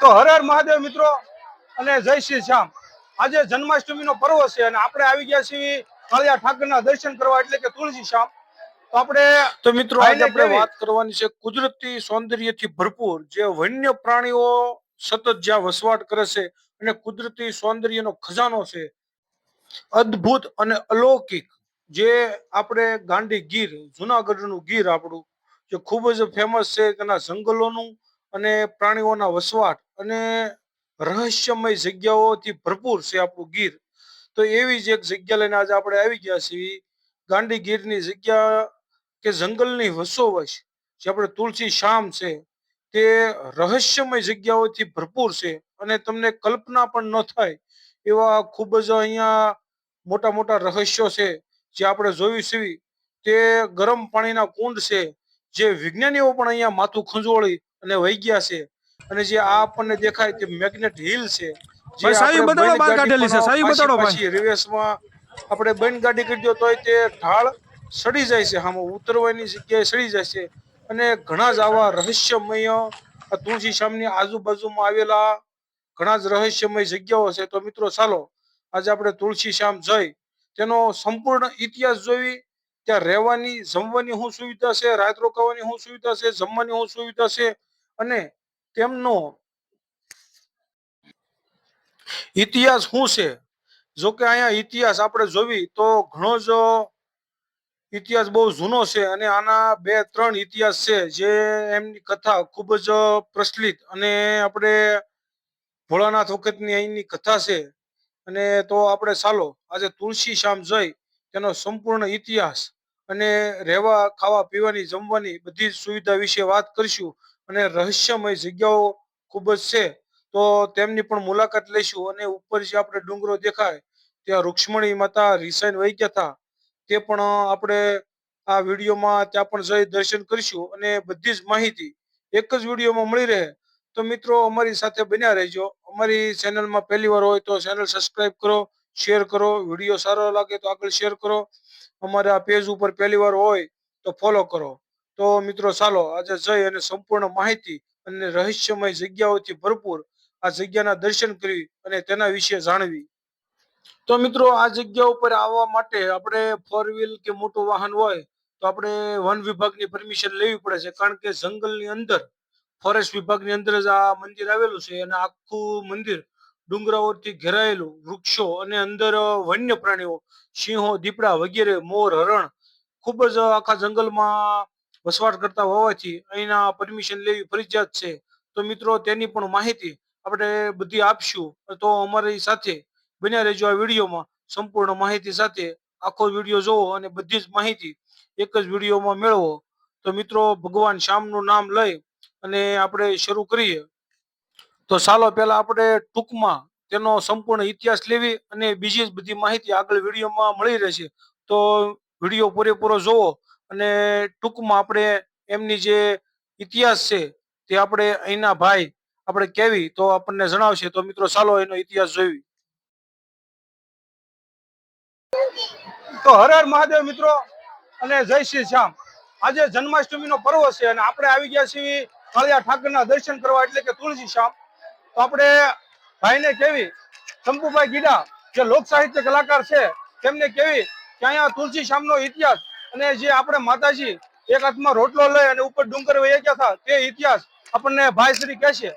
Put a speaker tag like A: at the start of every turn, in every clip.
A: તો હર હર મહાદેવ મિત્રો અને જય શ્રી શ્યામ. આજે જન્માષ્ટમીનો પર્વ છે અને આપણે આવી ગયા છીએ કાળિયા ઠાકરના દર્શન કરવા એટલે કે તુલસી શ્યામ. તો આપણે
B: તો મિત્રો આજે આપણે વાત કરવાની છે કુદરતી સૌંદર્યથી ભરપૂર જે વન્ય પ્રાણીઓ સતત જ્યાં વસવાટ કરે છે અને કુદરતી સૌંદર્યનો ખજાનો છે. અદ્ભુત અને અલૌકિક જે આપણે ગાંડી ગીર જુનાગઢનું ગીર આપણું જે ખૂબ જ ફેમસ છે તેના જંગલોનું અને પ્રાણીઓના વસવાટ અને રહસ્યમય જગ્યાઓથી ભરપૂર છે આપણું ગીર. તો એવી જ એક જગ્યા લઈને આજે આપણે આવી ગયા છીએ. ગાંડી ગીરની જગ્યા કે જંગલની વસોવસ જે આપણે તુલસી શામ છે, તે રહસ્યમય જગ્યાઓથી ભરપૂર છે અને તમને કલ્પના પણ ન થાય એવા ખૂબ જ અહીંયા મોટા મોટા રહસ્યો છે જે આપણે જોયું છે. તે ગરમ પાણીના કુંડ છે, જે વિજ્ઞાનીઓ પણ અહીંયા માથું ખંજોળી અને વહી ગયા છે. અને જે આ આપણને દેખાય તે મેગ્નેટ હિલ છે જે
C: સાવી બતાડો બહાર કાઢેલી છે, સાવી બતાડો ભાઈ.
B: પાછી રિવર્સમાં આપણે બેન ગાડી કરી તોય તે ઢાળ સડી જાય છે. આમાં ઉતરવાની જગ્યાએ સડી જાય છે. અને ઘણા જ આવા રહસ્યમય આ તુલસી શામની આજુબાજુમાં આવેલા ઘણા જ રહસ્યમય જગ્યાઓ છે. તો મિત્રો ચાલો આજે આપણે તુલસી શ્યામ જઈ તેનો સંપૂર્ણ ઇતિહાસ જોઈ ત્યાં રહેવાની જમવાની શું સુવિધા છે રાત રોકાવાની શું સુવિધા છે જમવાની શું સુવિધા છે અને તેમનો ઇતિહાસ શું છે? જો કે અહીંયા ઇતિહાસ આપણે જોવી તો ઘણો જ ઇતિહાસ બહુ જૂનો છે અને આના બે ત્રણ ઇતિહાસ છે જે એમની કથા ખૂબ જ પ્રચલિત અને આપણે ભોળાનાથ વખતની અહીંની કથા છે. અને તો આપણે ચાલો, આજે તુલસી શ્યામ જઈ તેનો સંપૂર્ણ ઇતિહાસ અને રહેવા, ખાવા, પીવાની, જમવાની બધી જ સુવિધા વિશે વાત કરીશું. અને રહસ્યમય જગ્યાઓ ખૂબ જ છે. તો તેમની પણ મુલાકાત લઈશું અને ઉપર જે આપણે ડુંગરો દેખાય, ત્યાં રૂક્ષ્મણી માતા રિસાઈન વહી ગયા હતા. તે પણ આપણે આ વિડીયોમાં ત્યાં પણ જઈ દર્શન કરીશું અને બધી જ માહિતી એક જ વિડીયોમાં મળી રહે. તો મિત્રો, અમારી સાથે બન્યા રહેજો. અમારી ચેનલમાં પહેલી વાર હોય તો ચેનલ સબસ્ક્રાઈબ કરો, શેર કરો. વીડિયો સારો લાગે તો આગળ શેર કરો. અમારા પેજ ઉપર પહેલી વાર હોય તો ફોલો કરો. તો મિત્રો ચાલો આજે જઈ અને સંપૂર્ણ માહિતી અને રહસ્યમય જગ્યાઓથી ભરપૂર આ જગ્યાના દર્શન કરી અને તેના વિશે જાણવી. તો મિત્રો આ જગ્યા ઉપર આવવા માટે આપણે ફોર વ્હીલ કે મોટું વાહન હોય તો આપણે વન વિભાગની પરમિશન લેવી પડે છે. કારણ કે જંગલની અંદર ફોરેસ્ટ વિભાગની અંદર જ આ મંદિર આવેલું છે અને આખું મંદિર ડુંગરાઓથી ઘેરાયેલું વૃક્ષો અને અંદર વન્ય પ્રાણીઓ, સિંહો, દીપડા વગેરે, મોર, હરણ ખૂબ જ આખા જંગલમાં વસવાટ કરતા હોવાથી અહીંના પરમિશન લેવી ફરજિયાત છે. તો મિત્રો, તેની પણ માહિતી આપણે બધી આપશું. તો અમારી સાથે બન્યા રહેજો આ વિડીયોમાં. સંપૂર્ણ માહિતી સાથે આખો વીડિયો જોવો અને બધી જ માહિતી એક જ વિડીયોમાં મેળવો. તો મિત્રો, ભગવાન શ્યામનું નામ લઈ અને આપણે શરૂ કરીએ. તો ચાલો પહેલા આપણે ટૂંકમાં તેનો સંપૂર્ણ ઇતિહાસ લેવી અને બીજી જ બધી માહિતી આગળ વિડીયોમાં મળી રહેશે. તો વીડિયો પૂરેપૂરો જોવો. અને ટૂંકમાં આપણે એમની જે ઇતિહાસ છે તે આપણે અહીંના ભાઈ આપણે કેવી તો આપણને જણાવશે. તો મિત્રો, ચાલો એનો ઇતિહાસ જોઈ.
A: તો હર હર મહાદેવ મિત્રો અને જય શ્રી શ્યામ. આજે જન્માષ્ટમીનો પર્વ છે અને આપણે આવી ગયા છીએ કાળિયા ઠાકરના દર્શન કરવા એટલે કે તુલસી શ્યામ. તો આપણે ભાઈને કેવી શંભુભાઈ ગીડા, જે લોક સાહિત્ય કલાકાર છે, તેમને કેવી કે અહીંયા તુલસી શ્યામનો ઇતિહાસ અને જે આપણે માતાજી એક હાથમાં રોટલો લઈ અને ઉપર ડુંગર વહી હતા, તે ઇતિહાસ આપણને ભાઈ શ્રી કહેશે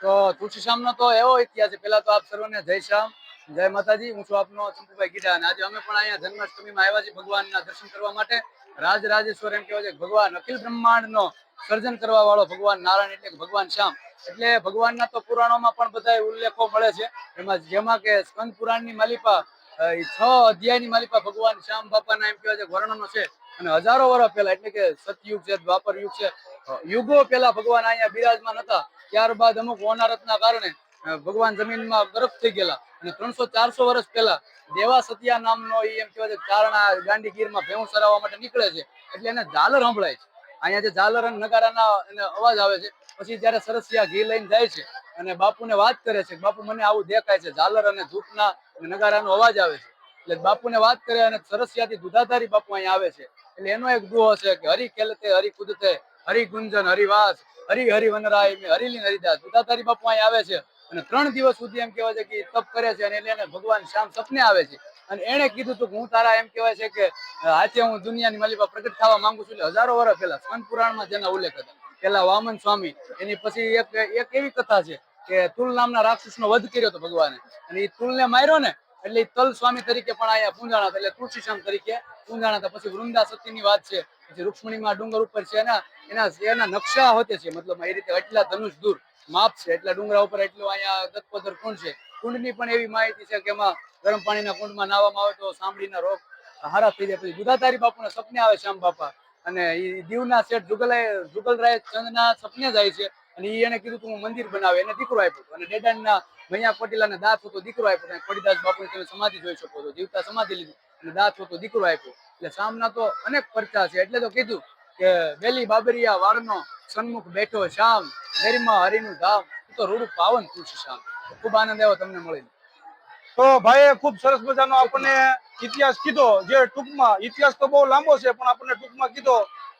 D: તો તુલસી શ્યામનો તો એવો ઇતિહાસ છે. પેલા તો આપ સર્વને જય શ્યામ, જય માતાજી. હું છું આપનો ચંપુભાઈ ગીડા અને આજે અમે પણ અહીંયા જન્માષ્ટમીમાં આવ્યા છીએ ભગવાનના દર્શન કરવા માટે. રાજ રાજેશ્વર એમ કહેવાય છે. ભગવાન અખિલ બ્રહ્માંડનો સર્જન કરવા વાળો ભગવાન નારાયણ એટલે ભગવાન શ્યામ. એટલે ભગવાનના તો પુરાણોમાં પણ બધા ઉલ્લેખો મળે છે. એમાં જેમાં કે સ્કંદ પુરાણની માલિપા છ અધ્યાયની માલિપા ભગવાન શ્યામ બાપાના એમ કહેવાય છે, વર્ણનો છે. અને હજારો વર્ષ પહેલા, એટલે કે સતયુગ છે, દ્વાપર યુગ છે યુગો પહેલા ભગવાન અહીંયા બિરાજમાન હતા. ત્યારબાદ અમુક હોનારતના કારણે ભગવાન જમીનમાં બરફ થઈ ગયેલા. અને ત્રણસો ચારસો વર્ષ પહેલા, દેવા સતિયા નામનો એમ કહેવાય છે, ચારણા ગાંડી ગીરમાં ભેહું માટે નીકળે છે. એટલે એને ઝાલર સંભળાય છે. અહીંયા જે ઝાલર અને નગારાના અવાજ આવે છે, પછી જયારે સરસિયા ઘી લઈને જાય છે અને બાપુને વાત કરે છે બાપુ, મને આવું દેખાય છે, ઝાલર અને ધૂપના નગારાનો અવાજ આવે છે. એટલે બાપુને વાત કરે અને સરસિયાથી દુધાધારી બાપુ અહીંયા આવે છે. એટલે એનો એક દુહો છે કે હરી ખેલતે, હરી કુદતે, હરી ગુંજન હરિવાસ હરી હરિ વનરાય હરિલીન હરિદાસ દુધાધારી બાપુ અહીં આવે છે અને ત્રણ દિવસ સુધી એમ કહેવાય છે કે તપ કરે છે અને એને ભગવાન શ્યામ સપને આવે છે. અને એને કીધું હતું કે હું તારા એમ કહેવાય છે કે આજે હું દુનિયાની માલિકા પ્રગટ થવા માંગુ છું. એટલે હજારો વર્ષ પહેલા સ્કંદ પુરાણમાં જેના ઉલ્લેખ હતા. પેલા વામન સ્વામી, એની પછી એક એક એવી કથા છે કે તુલ નામના રાક્ષસનો વધ કર્યો હતો ભગવાને. અને એ તુલને માર્યો ને, એટલે તલ સ્વામી તરીકે પણ અહીંયા પૂંજાણા એટલે તુલસીશ્યામ તરીકે પૂંજાણા હતા. પછી વૃંદા સતીની વાત છે, પછી રૂક્ષ્મણીમાં ડુંગર ઉપર છે, એના એના એના નકશા હોતે છે, મતલબ એ રીતે એટલા ધનુષ દૂર માપ છે, એટલા ડુંગરા ઉપર એટલું અહીંયા દત્તપદર કુંડ છે. કુંડની પણ એવી માહિતી છે કે એમાં ગરમ પાણીના કુંડમાં નાહવામાં આવે તો સાંભળીના રોગ હારા થઈ જાય. પછી દુધાતારી બાપુના સપને આવે શ્યામ બાપા. અને દીવના શેઠ જુગલાય જુગલરાય ચંદના સપને જાય છે. અને એ એને કીધું તું મંદિર બનાવે. એને દીકરો આપ્યો અને ડેડાણના મૈયા પટેલાને દાંત હતો દીકરો આપ્યો અને ખોડીદાસ બાપુની તમે સમાધિ જોઈ શકો છો. જીવતા સમાધિ લીધી. અને દાંત હતો દીકરો આપ્યો. એટલે સામના તો અનેક પરચા છે. એટલે તો કીધું કે વેલી બાબરિયા વાળનો સન્મુખ બેઠો શ્યામ ગરિમા હરિનું ધામ. તો રૂડું પાવન તુલસી શ્યામ. ખૂબ આનંદ આવ્યો તમને મળીને.
A: તો ભાઈએ ખૂબ સરસ મજાનો આપણને ઇતિહાસ કીધો. જે ટૂંકમાં, ઇતિહાસ તો બહુ લાંબો છે, પણ આપણને ટૂંકમાં કીધો.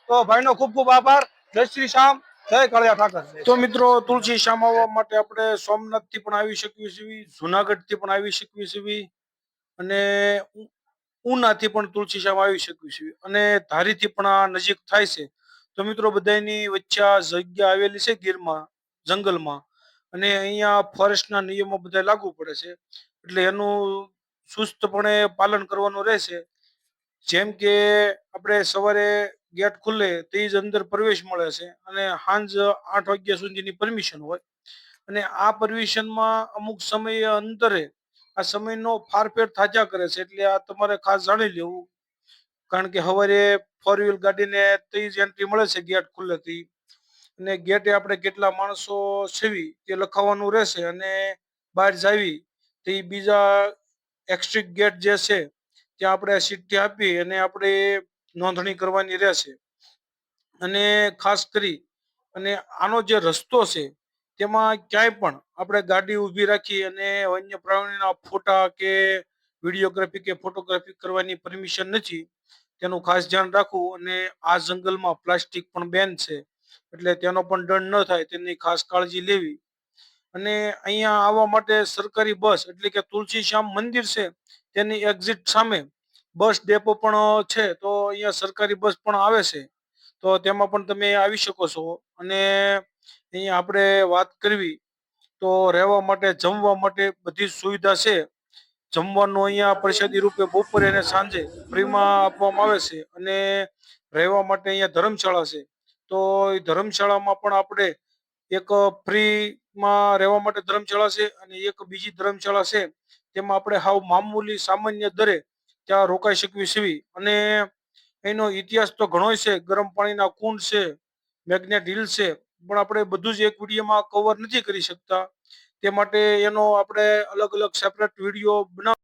A: તો ભાઈનો ખૂબ ખૂબ આભાર. જય શ્રી શ્યામ, જય કળિયા ઠાકર.
B: તો મિત્રો, તુલસી શ્યામ આવવા માટે આપણે સોમનાથથી પણ આવી શકીએ છીએ જુનાગઢથી પણ આવી શકીએ છીએ, અને ઉનાથી પણ તુલસી શ્યામ આવી શકીએ છીએ, અને ધારીથી પણ આ નજીક થાય છે. તો મિત્રો બધાની વચ્ચે આ જગ્યા આવેલી છે ગીરમાં, જંગલમાં, અને અહીંયા ફોરેસ્ટના નિયમો બધા લાગુ પડે છે. એટલે એનું સુસ્તપણે પાલન કરવાનું રહેશે. જેમ કે આપણે સવારે ગેટ ખુલે તે જ અંદર પ્રવેશ મળે છે અને સાંજ આઠ વાગ્યા સુધીની પરમિશન હોય. અને આ પરમિશનમાં અમુક સમય અંતરે આ સમયનો ફારફેર થાજા કરે છે એટલે આ તમારે ખાસ જાણી લેવું. કારણ કે સવારે ફોર વ્હીલ ગાડીને તે જ એન્ટ્રી મળે છે ગેટ ખુલ્લેથી અને ગેટે આપણે કેટલા માણસો સેવી તે લખાવવાનું રહેશે અને બહાર જાવી તે બીજા એક્સ્ટ્રિક ગેટ જે છે, ત્યાં આપણે ચિઠ્ઠી આપી અને આપણે નોંધણી કરવાની રહેશે. અને ખાસ કરી અને આનો જે રસ્તો છે, તેમાં ક્યાંય પણ આપણે ગાડી ઊભી રાખી અને વન્ય પ્રાણીના ફોટા કે વિડીયોગ્રાફી કે ફોટોગ્રાફી કરવાની પરમિશન નથી, તેનું ખાસ ધ્યાન રાખવું અને આ જંગલમાં પ્લાસ્ટિક પણ બેન છે, એટલે તેનો પણ દંડ ન થાય, તેની ખાસ કાળજી લેવી. અને અહીંયા આવવા માટે સરકારી બસ, એટલે કે તુલસી શ્યામ મંદિર છે, તેની એક્ઝિટ સામે બસ ડેપો પણ છે, તો અહીંયા સરકારી બસ પણ આવે છે. તો તેમાં પણ તમે આવી શકો છો. અને અહીંયા આપણે વાત કરવી, તો રહેવા માટે, જમવા માટે બધી સુવિધા છે. જમવાનું અહીંયા પ્રસાદી રૂપે બપોરે અને સાંજે ફ્રીમાં આપવામાં આવે છે. અને રહેવા માટે અહીંયા ધર્મશાળા છે. તો એ ધર્મશાળામાં પણ આપણે એક ફ્રીમાં રહેવા માટે ધર્મશાળા છે અને એક બીજી ધર્મશાળા છે, તેમાં આપણે હાવ મામૂલી સામાન્ય દરે ત્યાં રોકાઈ શકવી છીએ અને એનો ઇતિહાસ તો ઘણો છે, ગરમ પાણીના કુંડ છે, મેગ્નેટ હિલ છે, પણ આપણે બધું જ એક વિડીયોમાં કવર નથી કરી શકતા. તે માટે એનો આપણે અલગ અલગ સેપરેટ વીડિયો બનાવ